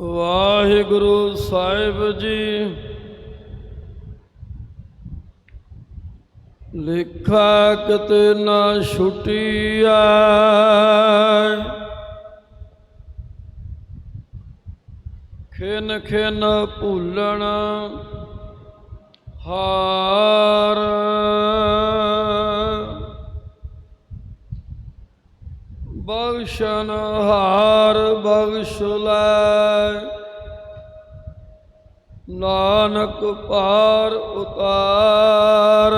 ਵਾਹਿਗੁਰੂ ਸਾਹਿਬ ਜੀ। ਲਿਖਾ ਕਿਤੇ ਨਾ ਛੁਟੀਐ। ਖਿਨ ਖਿਨ ਭੁੱਲਣ ਹਾਰ। ਬਖਸ਼ਣ ਹਾਰ ਬਖਸ਼ ਲੈ। ਨਾਨਕ ਪਾਰ ਉਤਾਰ।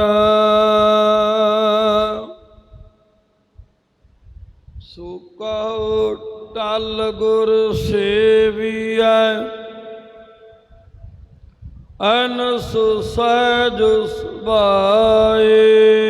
ਸੋ ਕਹੋ ਟਲ ਗੁਰ ਸੇਵੀਐ। ਅਨਸ ਸਹਿਜ ਸੁਭਾਏ।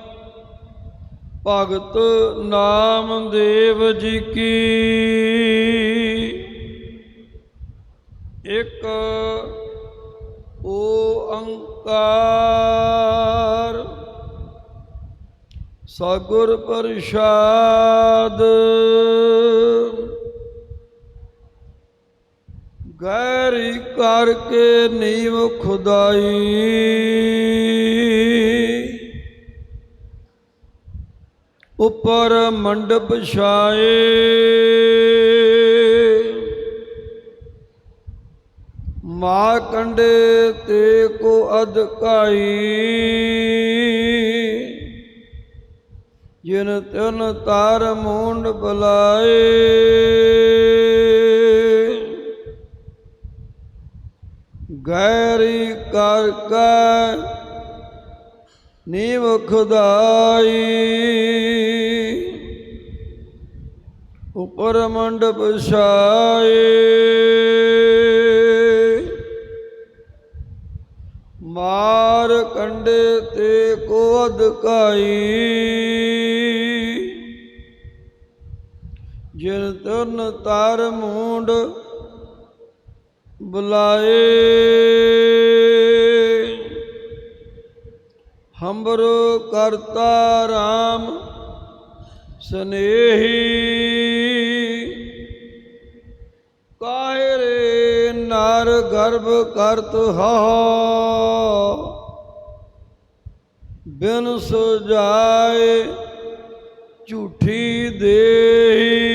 ਭਗਤ ਨਾਮਦੇਵ ਜੀ ਕੀ। ਇੱਕ ਓੰਕਾਰ ਸਗੁਰ ਪ੍ਰਸਾਦ। ਗੈਰੀ ਕਰਕੇ ਨੀਵ ਖੁਦਾਈ। ਉਪਰ ਮੰਡਪ ਛਾਏ। ਮਾ ਕੰਡੇ ਤੇ ਕੋ ਅਧਕਾਈ ਜਿਨ ਤਨ ਤਾਰ ਮੂੰਡ ਬਲਾਏ। ਗੈਰੀ ਕਰ ਕੈ ਨੀਵ ਖੁਦਾਈ ਉਪਰ ਮੰਡਪ ਛਾਏ ਮਾਰ ਕੰਡੇ ਤੇ ਕੋ ਅਧਕਾਈ। ਜਿਨ ਤਨ ਤਾਰ ਮੂੰਡ ਬੁਲਾਏ। ਹੰਬਰੋ ਕਰਤਾ RAM ਸਨੇਹੀ ਕਾਹਰੇ ਨਰ ਗਰਭ ਕਰਤ ਹਾ ਬਿਨ ਸੁਜਾਏ ਝੂਠੀ ਦੇਹੀ।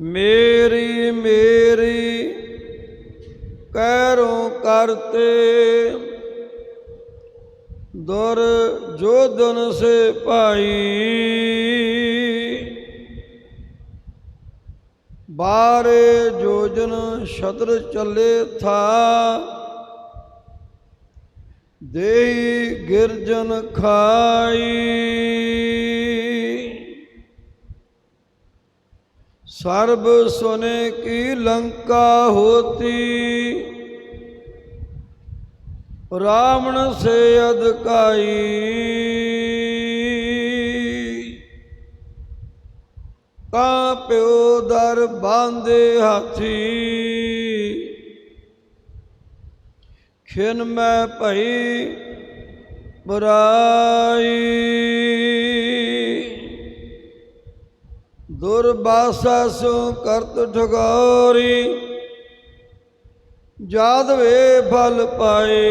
ਮੇਰੀ ਮੇਰੀ ਕਹਿਰੋਂ ਕਰਤੇ ਦੁਰ ਜੋਧਨ ਸੇ ਭਾਈ। ਬਾਰੇ ਜੋਜਨ ਸ਼ਤਰ ਚੱਲੇ ਥਾ। ਦੇਈ ਗਿਰਜਨ ਖਾਈ। सर्व सोने की लंका होती रावण से अदकाई का प्यो दर बांधे हाथी खिन मैं भई बुराई ਦੁਰਬਾਸਾ ਸੋ ਕਰਤ ਠਗੋਰੀ, ਜਾਦ ਵੇ ਫਲ ਪਾਏ।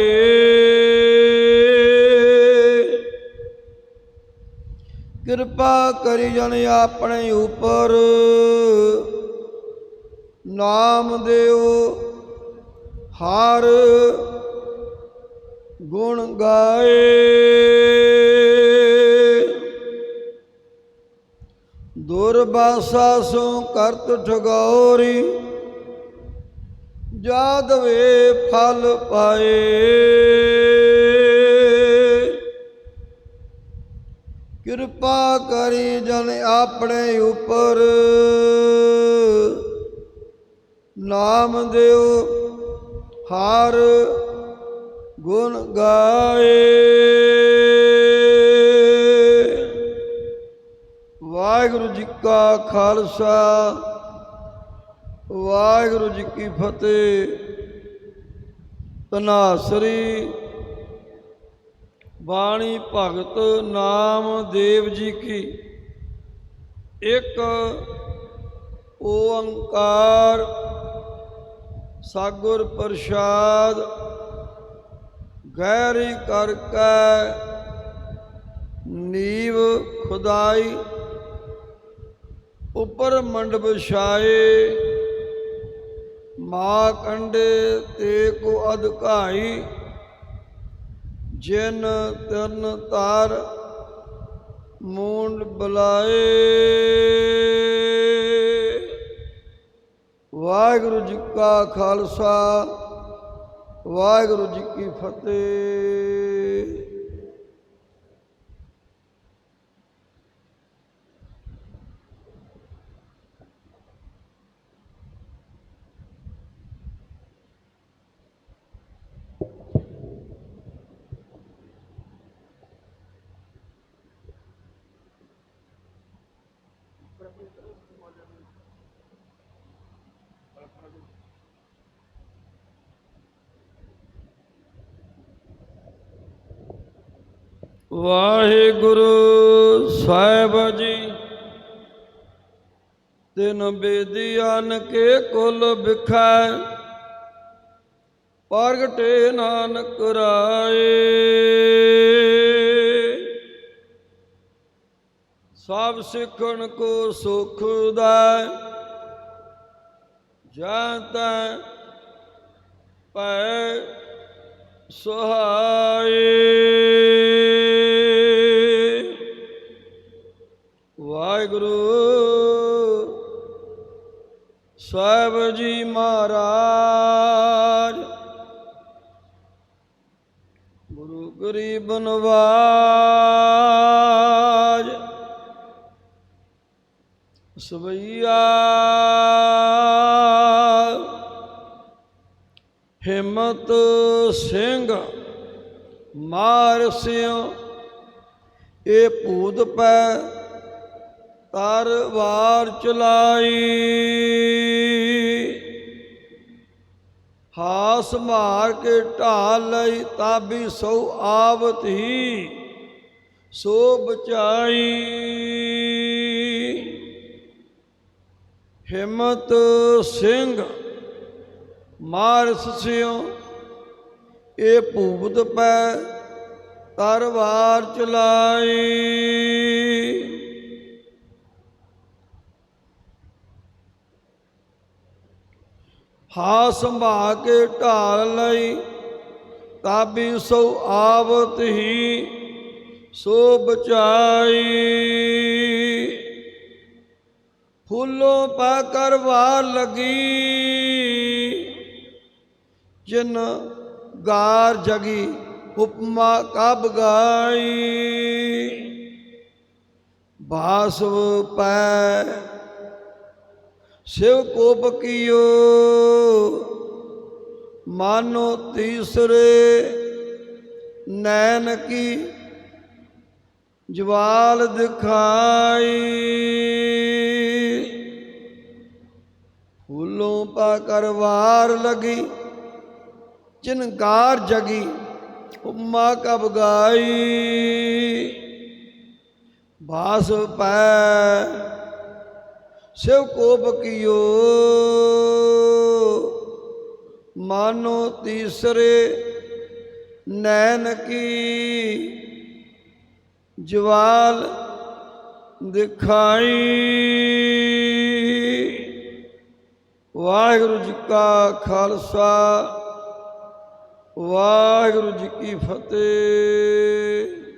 ਕਿਰਪਾ ਕਰੀ ਜਨ ਆਪਣੇ ਉਪਰ, ਨਾਮ ਦਿਓ ਹਰ ਗੁਣ ਗਾਏ। ਦੁਰ ਬਾਸਾ ਸੋ ਕਰਤ ਠਗੌਰੀ ਜਾਦਵੇ ਫਲ ਪਾਏ। ਕਿਰਪਾ ਕਰੀ ਜਨ ਆਪਣੇ ਉਪਰ, ਨਾਮ ਦਿਓ ਹਾਰ ਗੁਣ ਗਾਏ। ਵਾਹਿਗੁਰੂ ਜੀ ਕਾ ਖਾਲਸਾ, ਵਾਹਿਗੁਰੂ ਜੀ ਕੀ ਫਤਿਹ। ਤਨਾਸਰੀ ਬਾਣੀ ਭਗਤ ਨਾਮ ਦੇਵ ਜੀ ਕੀ। ਇੱਕ ਓੰਕਾਰ ਸਾਗੁਰ ਪ੍ਰਸਾਦ ਗੈਰੀ ਕਰਕੇ ਨੀਵ ਖੁਦਾਈ। ਉਪਰ ਮੰਡ ਛਾਏ, ਮਾ ਕੰਡੇ ਤੇ ਕੋ ਅਧਿਕਾਈ ਜਿਨ ਤਰਨ ਤਾਰ ਮੂੰਡ ਬੁਲਾਏ। ਵਾਹਿਗੁਰੂ ਜੀ ਕਾ ਖਾਲਸਾ, ਵਾਹਿਗੁਰੂ ਜੀ ਕੀ ਫਤਿਹ। ਵਾਹਿਗੁਰੂ ਸਾਹਿਬ ਜੀ। ਤਿਨ ਬੇਦੀਆਨ ਕੇ ਕੁਲ ਬਿਖੈ ਪ੍ਰਗਟੇ ਨਾਨਕ ਰਾਏ। ਸਭ ਸਿੱਖਣ ਕੋ ਸੁਖ ਦਾ ਜਾਂ ਤੈ ਪੈ ਸੁਹਾਏ। ਸਾਹਿਬ ਜੀ ਮਹਾਰਾਜ। ਗੁਰੂ ਗਰੀਬ ਨਵਾਜ। ਸਵਈਆ। ਹਿੰਮਤ ਸਿੰਘ ਮਾਰ ਸਿਓ ਇਹ ਭੂਤ ਪੈ ਤਰਵਾਰ ਚਲਾਈ। ਹਾਸ ਮਾਰ ਕੇ ਢਾਲ ਲਈ ਤਾਬੀ ਸੋ ਆਵਤ ਹੀ, ਸੋ ਬਚਾਈ। ਹਿੰਮਤ ਸਿੰਘ, ਮਾਰਸ ਸਿਓ ਇਹ ਭੂਤ ਪੈ ਤਰਵਾਰ ਚਲਾਈ। ਹਾ ਸੰਭਾ ਕੇ ਢਾਲ ਲਈ, ਤਾਬੀ ਸੋ ਆਵਤ ਹੀ ਸੋ ਬਚਾਈ। ਫੁੱਲੋਂ ਪਾ ਕਰਵਾ ਲਗੀ, ਜਿਨ ਗਾਰ ਜਗੀ ਉਪਮਾ ਕਬ ਗਾਈ। ਬਾਸਵ ਪੈ ਸਿਵ ਕੋਪ ਕੀਓ ਮਾਨੋ ਤੀਸਰੇ ਨੈਣ ਕੀ ਜਵਾਲ ਦਿਖਾਈ। ਫੂਲੋਂ ਪਾ ਕਰਵਾਰ ਲਗੀ, ਚਿਨਕਾਰ ਜਗੀ, ਉਮਾ ਕਬ ਗਾਈ। ਬਾਸ ਪੈ ਸਿਵ ਕੋਪ ਕੀਓ ਮਾਨੋ ਤੀਸਰੇ ਨੈਣ ਕੀ, ਜਵਾਲ ਦਿਖਾਈ। ਵਾਹਿਗੁਰੂ ਜੀ ਕਾ ਖਾਲਸਾ, ਵਾਹਿਗੁਰੂ ਜੀ ਕੀ ਫਤਿਹ।